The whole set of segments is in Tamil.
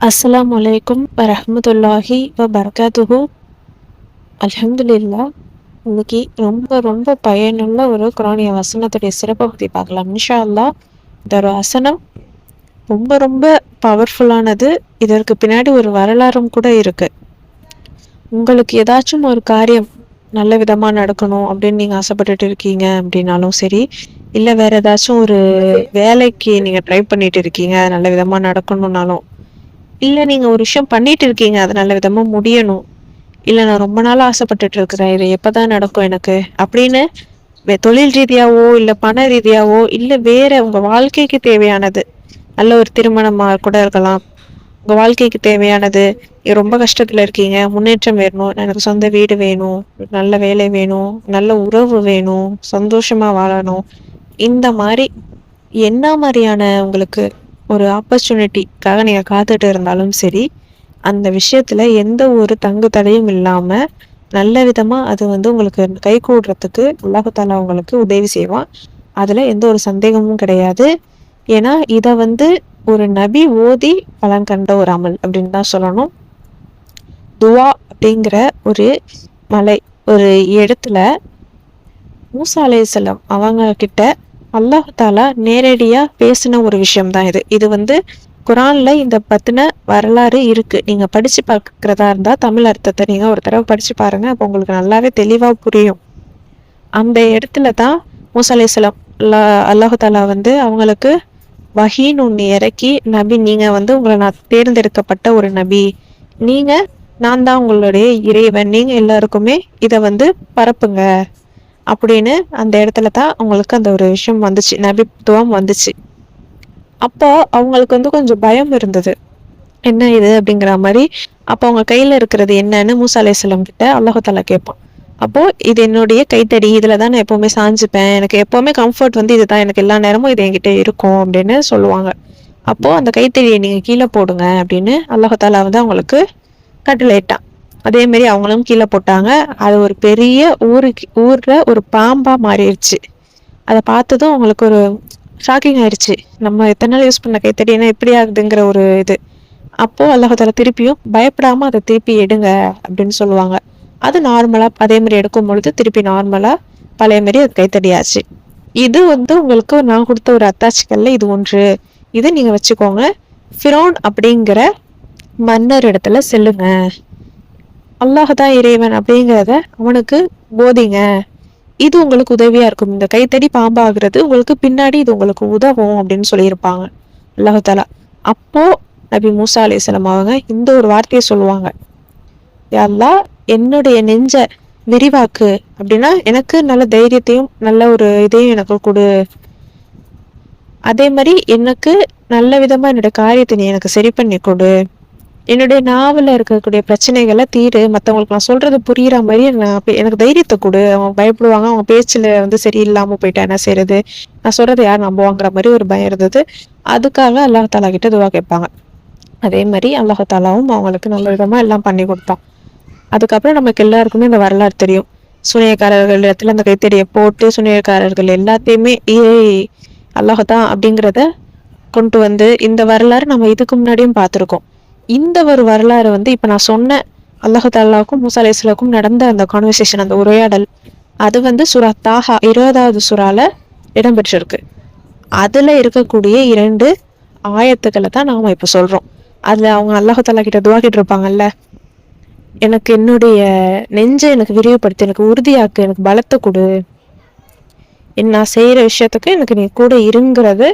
அஸ்லாம் அலைக்கும் வரமத்துல்லாஹி வ பரகாத்துஹு அல்ஹம்துலில்லா இன்னைக்கு ரொம்ப ரொம்ப பயனுள்ள ஒரு குரானிய வசனத்துடைய சிறப்பை பற்றி பார்க்கலாம். இன்ஷா அல்லாஹ் இந்த ஒரு வசனம் ரொம்ப ரொம்ப பவர்ஃபுல்லானது இதற்கு பின்னாடி ஒரு வரலாறும் கூட இருக்கு. உங்களுக்கு ஏதாச்சும் ஒரு காரியம் நல்ல விதமாக நடக்கணும் அப்படின்னு நீங்கள் ஆசைப்பட்டுட்டு இருக்கீங்க அப்படின்னாலும் சரி இல்லை வேற ஏதாச்சும் ஒரு வேலைக்கு நீங்கள் ட்ரை பண்ணிட்டு இருக்கீங்க நல்ல விதமாக நடக்கணும்னாலும் இல்லை நீங்கள் ஒரு விஷயம் பண்ணிட்டு இருக்கீங்க. அது நல்ல விதமாக முடியணும். இல்லை நான் ரொம்ப நாள் ஆசைப்பட்டுட்டு இருக்கிறேன். இது எப்போ தான் நடக்கும் எனக்கு? அப்படின்னு தொழில் ரீதியாவோ இல்லை பண ரீதியாவோ இல்லை வேற உங்கள் வாழ்க்கைக்கு தேவையானது. நல்ல ஒரு திருமணமாக கூட இருக்கலாம். உங்கள் வாழ்க்கைக்கு தேவையானது. ரொம்ப கஷ்டத்தில் இருக்கீங்க. முன்னேற்றம் வேணும். எனக்கு சொந்த வீடு வேணும். நல்ல வேலை வேணும். நல்ல உறவு வேணும். சந்தோஷமாக வாழணும். இந்த மாதிரி என்ன மாதிரியான உங்களுக்கு ஒரு ஆப்பர்ச்சுனிட்டிக்காக நீங்கள் காத்துட்டு இருந்தாலும் சரி அந்த விஷயத்தில் எந்த ஒரு தங்கு தடையும் இல்லாமல் நல்ல விதமாக அது வந்து உங்களுக்கு கை கூடுறதுக்கு உலகத்தால் உங்களுக்கு உதவி செய்வான். அதில் எந்த ஒரு சந்தேகமும் கிடையாது. ஏன்னா இதை வந்து ஒரு நபி ஓதி பலன் கண்ட ஒரு அமல் அப்படின்னு தான் சொல்லணும். துவா அப்படிங்கிற ஒரு மலை ஒரு இடத்துல மூசா அலைஹிஸ்ஸலாம் அவங்க கிட்ட அல்லாஹாலா நேரடியா பேசின ஒரு விஷயம் தான் இது. இது வந்து குரான்ல இந்த பத்தின வரலாறு இருக்கு. நீங்க படிச்சு பார்க்கறதா இருந்தா தமிழ் அர்த்தத்தை நீங்க ஒரு தடவை படிச்சு பாருங்க. அப்போ உங்களுக்கு நல்லாவே தெளிவா புரியும். அந்த இடத்துல தான் மூசலேசலம் அலைஹிஸ்ஸலாம் அல்லாஹ் தாலா வந்து அவங்களுக்கு வஹீன் ஒன்று இறக்கி நபி நீங்க வந்து உங்களை நான் தேர்ந்தெடுக்கப்பட்ட ஒரு நபி. நீங்க நான் தான் உங்களுடைய இறைவன். நீங்க எல்லாருக்குமே இதை வந்து பரப்புங்க. அப்படின்னு அந்த இடத்துல தான் அவங்களுக்கு அந்த ஒரு விஷயம் வந்துச்சு. நபித்துவம் வந்துச்சு. அப்போ அவங்களுக்கு வந்து கொஞ்சம் பயம் இருந்தது. என்ன இது அப்படிங்கிற மாதிரி அப்போ அவங்க கையில இருக்கிறது என்னன்னு மூசா அலைஹிஸ்ஸலாம் கிட்ட அல்லாஹாலா கேட்பான் அப்போ இது என்னுடைய கைத்தடி இதுல தான் நான் எப்பவுமே சாஞ்சிப்பேன். எனக்கு எப்பவுமே கம்ஃபர்ட் வந்து இதுதான். எனக்கு எல்லா நேரமும் இது என்கிட்ட இருக்கும் அப்படின்னு சொல்லுவாங்க. அப்போ அந்த கைத்தடியை நீங்க கீழே போடுங்க அப்படின்னு அல்லாஹாலா வந்து அவங்களுக்கு கட்டளையிட்டான். அதே அவங்களும் கீழே போட்டாங்க. அது ஒரு பெரிய ஊருக்கு ஊர்ல ஒரு பாம்பா மாறிடுச்சு அதை பார்த்ததும் அவங்களுக்கு ஒரு ஷாக்கிங் ஆயிடுச்சு நம்ம எத்தனை நாள் யூஸ் பண்ண கைத்தடினா எப்படி இப்படி ஆகுதுங்கிற ஒரு இது. அப்போ அல்லாஹால திருப்பியும் பயப்படாம அதை திருப்பி எடுங்க அப்படின்னு சொல்லுவாங்க. அது நார்மலா அதே மாதிரி எடுக்கும் பொழுது திருப்பி நார்மலா பழைய மாரி அது கைத்தடியாச்சு இது வந்து உங்களுக்கு நான் கொடுத்த ஒரு அத்தாச்சிக்கல்ல இது ஒன்று. இதை நீங்க வச்சுக்கோங்க. ஃபிரோன் அப்படிங்கிற மன்னர் இடத்துல செல்லுங்க. அல்லாஹ் தான் இறைவன் அப்படிங்கிறத அவனுக்கு போதிங்க. இது உங்களுக்கு உதவியா இருக்கும். இந்த கைத்தடி பாம்பாகிறது உங்களுக்கு பின்னாடி இது உங்களுக்கு உதவும் அப்படின்னு சொல்லியிருப்பாங்க. அல்லாஹாலா அப்போ நபி மூசா அலைஹிஸ்ஸலாம் அவங்க இந்த ஒரு வார்த்தையை சொல்லுவாங்க. யா என்னுடைய நெஞ்ச விரிவாக்கு அப்படின்னா எனக்கு நல்ல தைரியத்தையும் நல்ல ஒரு இதையும் எனக்கு கொடு. அதே மாதிரி எனக்கு நல்ல விதமா என்னோட காரியத்தை நீ எனக்கு சரி பண்ணி கொடு. என்னுடைய நாவல இருக்கக்கூடிய பிரச்சனைகளை தீரு. மற்றவங்களுக்கு நான் சொல்றது புரியுற மாதிரி நான் எனக்கு தைரியத்தை கொடு. அவங்க பயப்படுவாங்க. அவங்க பேச்சுல வந்து சரியில்லாம போயிட்டா என்ன செய்யறது நான் சொல்றதை யார் நம்புவாங்கிற மாதிரி ஒரு பயம் இருந்தது. அதுக்காக அல்லாஹ் தாலா கிட்ட துவா கேட்பாங்க. அதே மாதிரி அல்லாஹ் தாலாவும் அவங்களுக்கு நல்ல விதமா எல்லாம் பண்ணி கொடுத்தான். அதுக்கப்புறம் நமக்கு எல்லாருக்குமே இந்த வரலாறு தெரியும். சுனியக்காரர்கள் இடத்துல அந்த கைத்தடியை போட்டு சுனியக்காரர்கள் எல்லாத்தையுமே ஏய் அல்லாஹதான் அப்படிங்கிறத கொண்டு வந்து இந்த வரலாறு நம்ம இதுக்கு முன்னாடியும் பார்த்துருக்கோம். இந்த ஒரு வரலாறு வந்து இப்போ நான் சொன்ன அல்லாஹாலாவுக்கும் மூசா அலையாவுக்கும் நடந்த அந்த கான்வர்சேஷன் அந்த உரையாடல் அது வந்து சுரா தாஹா இருபதாவது சுறால இடம்பெற்றிருக்கு. அதுல இருக்கக்கூடிய இரண்டு ஆயத்துக்களை தான் நாம இப்போ சொல்றோம். அதுல அவங்க அல்லாஹாலா கிட்ட துவா கேட்டு இருப்பாங்கல்ல எனக்கு என்னுடைய நெஞ்சை எனக்கு விரிவுபடுத்தி எனக்கு உறுதியாக்கு எனக்கு பலத்தை கொடு. நான் செய்கிற விஷயத்துக்கு எனக்கு நீ கூட இருங்கிறது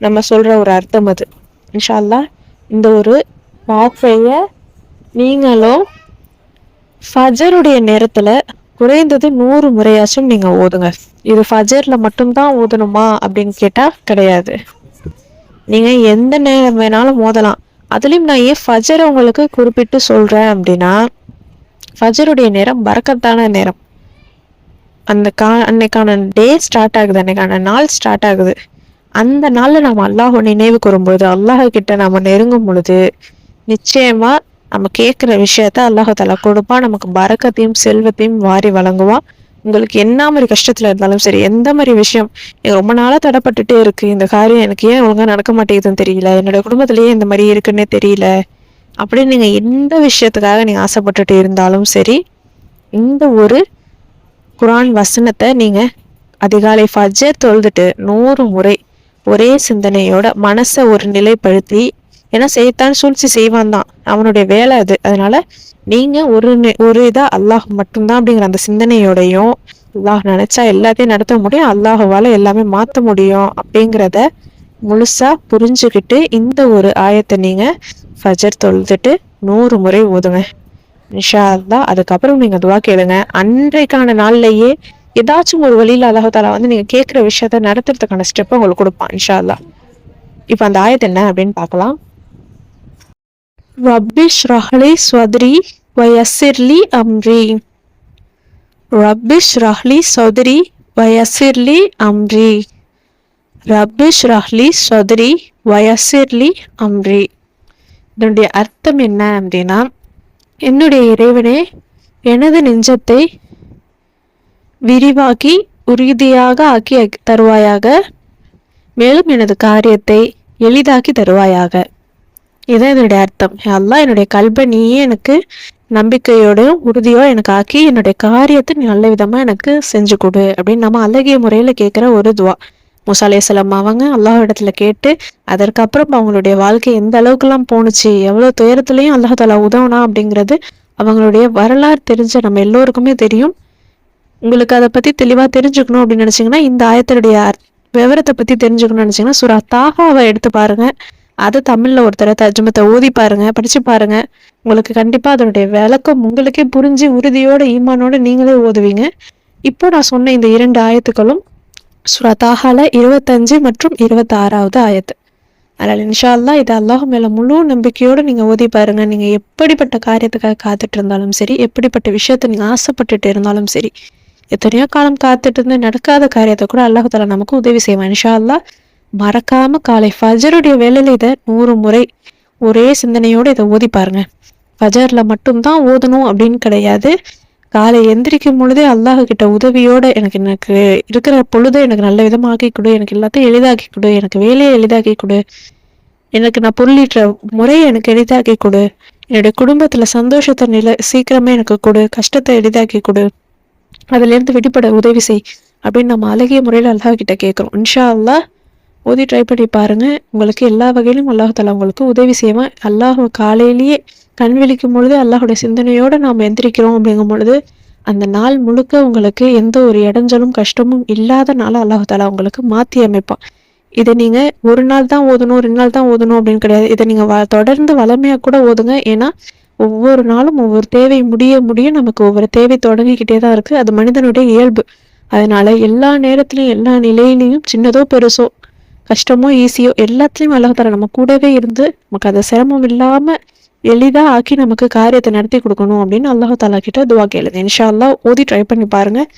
நம்ம சொல்ற ஒரு அர்த்தம் அது. இன்ஷா அல்லாஹ் இந்த ஒரு வார்த்தைய நீங்களும் ஃபஜருடைய நேரத்தில் குறைந்தது நூறு முறையாச்சும் நீங்கள் ஓதுங்க. இது ஃபஜரில் மட்டும்தான் ஓதணுமா அப்படின்னு கேட்டால் கிடையாது. நீங்கள் எந்த நேரம் வேணாலும் ஓதலாம். அதுலேயும் நான் ஏன் ஃபஜரை உங்களுக்கு குறிப்பிட்டு சொல்கிறேன் அப்படின்னா ஃபஜருடைய நேரம் பறக்கத்தான நேரம். அந்த கா அன்னைக்கான டே ஸ்டார்ட் ஆகுது அன்னைக்கான நாள் ஸ்டார்ட் ஆகுது. அந்த நாளில் நம்ம அல்லாஹ் நினைவு கூறும்போது அல்லாஹ் கிட்ட நம்ம நெருங்கும் பொழுது நிச்சயமா நம்ம கேட்குற விஷயத்த அல்லாஹால தலா கொடுப்பான் நமக்கு பரக்கத்தையும் செல்வத்தையும் வாரி வழங்குவான் உங்களுக்கு என்ன மாதிரி கஷ்டத்துல இருந்தாலும் சரி எந்த மாதிரி விஷயம் ரொம்ப நாளா தடப்பட்டுட்டே இருக்கு. இந்த காரியம் எனக்கு ஏன் ஒழுங்கா நடக்க மாட்டேங்குதுன்னு தெரியல. என்னோட குடும்பத்திலேயே இந்த மாதிரி இருக்குன்னே தெரியல. அப்படின்னு நீங்கள் எந்த விஷயத்துக்காக நீங்கள் ஆசைப்பட்டுட்டு இருந்தாலும் சரி இந்த ஒரு குரான் வசனத்தை நீங்கள் அதிகாலை ஃபஜர் தொழுதுட்டு நூறு முறை ஒரே சிந்தனையோட மனசை ஒரு நிலைப்படுத்தி ஏன்னா செய்தான் சூழ்ச்சி செய்வான் தான். அவனுடைய வேலை அது. அதனால நீங்க ஒரு ஒரு இதா அல்லாஹ் மட்டும்தான் அப்படிங்கிற அந்த சிந்தனையோடையும் அல்லாஹ் நினைச்சா எல்லாத்தையும் நடத்த முடியும் அல்லாஹுவால எல்லாமே மாற்ற முடியும் அப்படிங்கிறத முழுசா புரிஞ்சுக்கிட்டு இந்த ஒரு ஆயத்தை நீங்க ஃபஜர் தொழுதுட்டு நூறு முறை ஓதுங்க. நிஷா அல்லா அதுக்கப்புறம் நீங்க துவா கேளுங்க. அன்றைக்கான நாள்லயே ஏதாச்சும் ஒரு வழியில அல்லாஹாலா வந்து நீங்க கேட்குற விஷயத்த நடத்துறதுக்கான ஸ்டெப் உங்களுக்கு கொடுப்பான். இன்ஷா அல்லா இப்போ அந்த ஆயத்து என்ன அப்படின்னு பார்க்கலாம். ரப்பிஷ் ரஹ்லி ஸ்வத்ரி வயசிர்லி அம்ரி. ரப்பிஷ் ரஹ்லி சௌதரி வயசிர்லி அம்ரி. ரப்பிஷ் ரஹ்லி சௌதரி வயசிர்லி அம்ரி. இதனுடைய அர்த்தம் என்ன அப்படின்னா என்னுடைய இறைவனே எனது நெஞ்சத்தை விரிவாக்கி உறுதியாக ஆக்கி தருவாயாக மேலும் எனது காரியத்தை எளிதாக்கி தருவாயாக. இதுதான் என்னுடைய அர்த்தம். அல்லா என்னுடைய கல்வை நீயே எனக்கு நம்பிக்கையோடையும் உறுதியோ எனக்கு ஆக்கி என்னுடைய காரியத்தை நல்ல விதமாக எனக்கு செஞ்சு கொடு அப்படின்னு நம்ம அழகிய முறையில் கேட்குற ஒரு துவா. முசாலேசலம் அவங்க அல்லாஹ் இடத்துல கேட்டு அதற்கப்புறம் அவங்களுடைய வாழ்க்கை எந்த அளவுக்குலாம் போணுச்சு எவ்வளோ துயரத்துலையும் அல்லாஹாலா உதவுனா அப்படிங்கிறது அவங்களுடைய வரலாறு தெரிஞ்ச நம்ம எல்லோருக்குமே தெரியும். உங்களுக்கு அதை பற்றி தெளிவாக தெரிஞ்சுக்கணும் அப்படின்னு நினச்சிங்கன்னா இந்த ஆயத்தினுடைய விவரத்தை பற்றி தெரிஞ்சுக்கணும்னு நினச்சிங்கன்னா சுரா தாகாவை எடுத்து பாருங்கள் அதை தமிழில் ஒருத்தர தர்ஜமத்தை ஓதி பாருங்க படிச்சு பாருங்க. உங்களுக்கு கண்டிப்பாக அதனுடைய விளக்கம் உங்களுக்கே புரிஞ்சு உறுதியோட ஈமானோட நீங்களே ஓதுவீங்க. இப்போ நான் சொன்ன இந்த இரண்டு ஆயத்துக்களும் சுரா இருபத்தஞ்சு மற்றும் இருபத்தாறாவது ஆயத்து. அதனால் இன்ஷால்லா இது அல்லாஹ் மேலே முழு நம்பிக்கையோடு நீங்கள் ஓதி பாருங்க. நீங்கள் எப்படிப்பட்ட காரியத்துக்காக காத்துட்டு இருந்தாலும் சரி எப்படிப்பட்ட விஷயத்த நீங்கள் ஆசைப்பட்டுட்டு இருந்தாலும் சரி எத்தனையோ காலம் காத்துட்டு இருந்து நடக்காத காரியத்தை கூட அல்லாஹால நமக்கு உதவி செய்வான். இன்ஷா அல்லா மறக்காம காலை ஃபஜருடைய வேலையில இதை நூறு முறை ஒரே சிந்தனையோடு இதை ஓதி பாருங்க. ஃபஜர்ல மட்டும்தான் ஓதணும் அப்படின்னு கிடையாது. காலை எந்திரிக்கும் பொழுதே அல்லாஹ் கிட்ட உதவியோட எனக்கு எனக்கு இருக்கிற பொழுதை எனக்கு நல்ல விதமாக்கி கொடு எனக்கு எல்லாத்தையும் எளிதாக்கி கொடு எனக்கு வேலையை எளிதாக்கி கொடு எனக்கு நான் பொருளீட்டுற முறையை எனக்கு எளிதாக்கி கொடு என்னுடைய குடும்பத்துல சந்தோஷத்தை நில சீக்கிரமே எனக்கு கொடு கஷ்டத்தை எளிதாக்கி கொடு அதுல இருந்து விடுபட உதவி செய் அப்படின்னு நம்ம அழகிய முறையில் அல்லாஹ் கிட்ட கேட்குறோம். இன்ஷா அல்லாஹ் ஓதி ட்ரை பண்ணி பாருங்கள் உங்களுக்கு எல்லா வகையிலும் அல்லாஹால உங்களுக்கு உதவி செய்வேன். அல்லாஹ் காலையிலேயே கண் விழிக்கும் பொழுது அல்லாஹுடைய சிந்தனையோடு நாம் எந்திரிக்கிறோம் அப்படிங்கும் பொழுது அந்த நாள் முழுக்க உங்களுக்கு எந்த ஒரு இடைஞ்சலும் கஷ்டமும் இல்லாத நாளாக அல்லாஹாலா உங்களுக்கு மாற்றி அமைப்பான். இதை நீங்கள் ஒரு நாள் தான் ஓதணும் ரெண்டு நாள் தான் ஓதணும் அப்படின்னு கிடையாது. இதை நீங்கள் வ தொடர்ந்து வளமையாக கூட ஓதுங்க. ஏன்னா ஒவ்வொரு நாளும் ஒவ்வொரு தேவை முடிய முடிய நமக்கு ஒவ்வொரு தேவை தொடங்கிக்கிட்டே தான் இருக்குது அது மனிதனுடைய இயல்பு. அதனால எல்லா நேரத்துலையும் எல்லா நிலையிலையும் சின்னதோ பெருசோ கஷ்டமோ ஈஸியோ எல்லாத்துலேயும் அல்லாஹால நம்ம கூடவே இருந்து நமக்கு அதை சிரமம் இல்லாமல் எளிதாக ஆக்கி நமக்கு காரியத்தை நடத்தி கொடுக்கணும் அப்படின்னு அல்லாஹாலா கிட்ட துவா கேளுங்க. இன்ஷா அல்லா ஓதி ட்ரை பண்ணி பாருங்கள்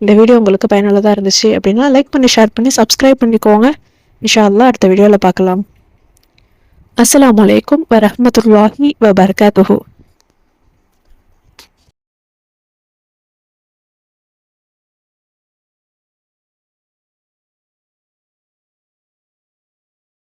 இந்த வீடியோ உங்களுக்கு பயனுள்ளதாக இருந்துச்சு அப்படின்னா லைக் பண்ணி ஷேர் பண்ணி சப்ஸ்கிரைப் பண்ணிக்கோங்க. இன்ஷா அல்லா அடுத்த வீடியோவில் பார்க்கலாம். அஸ்லாம் வலைக்கம் வரமத்துல்லாஹி வபர்காத்துஹூ.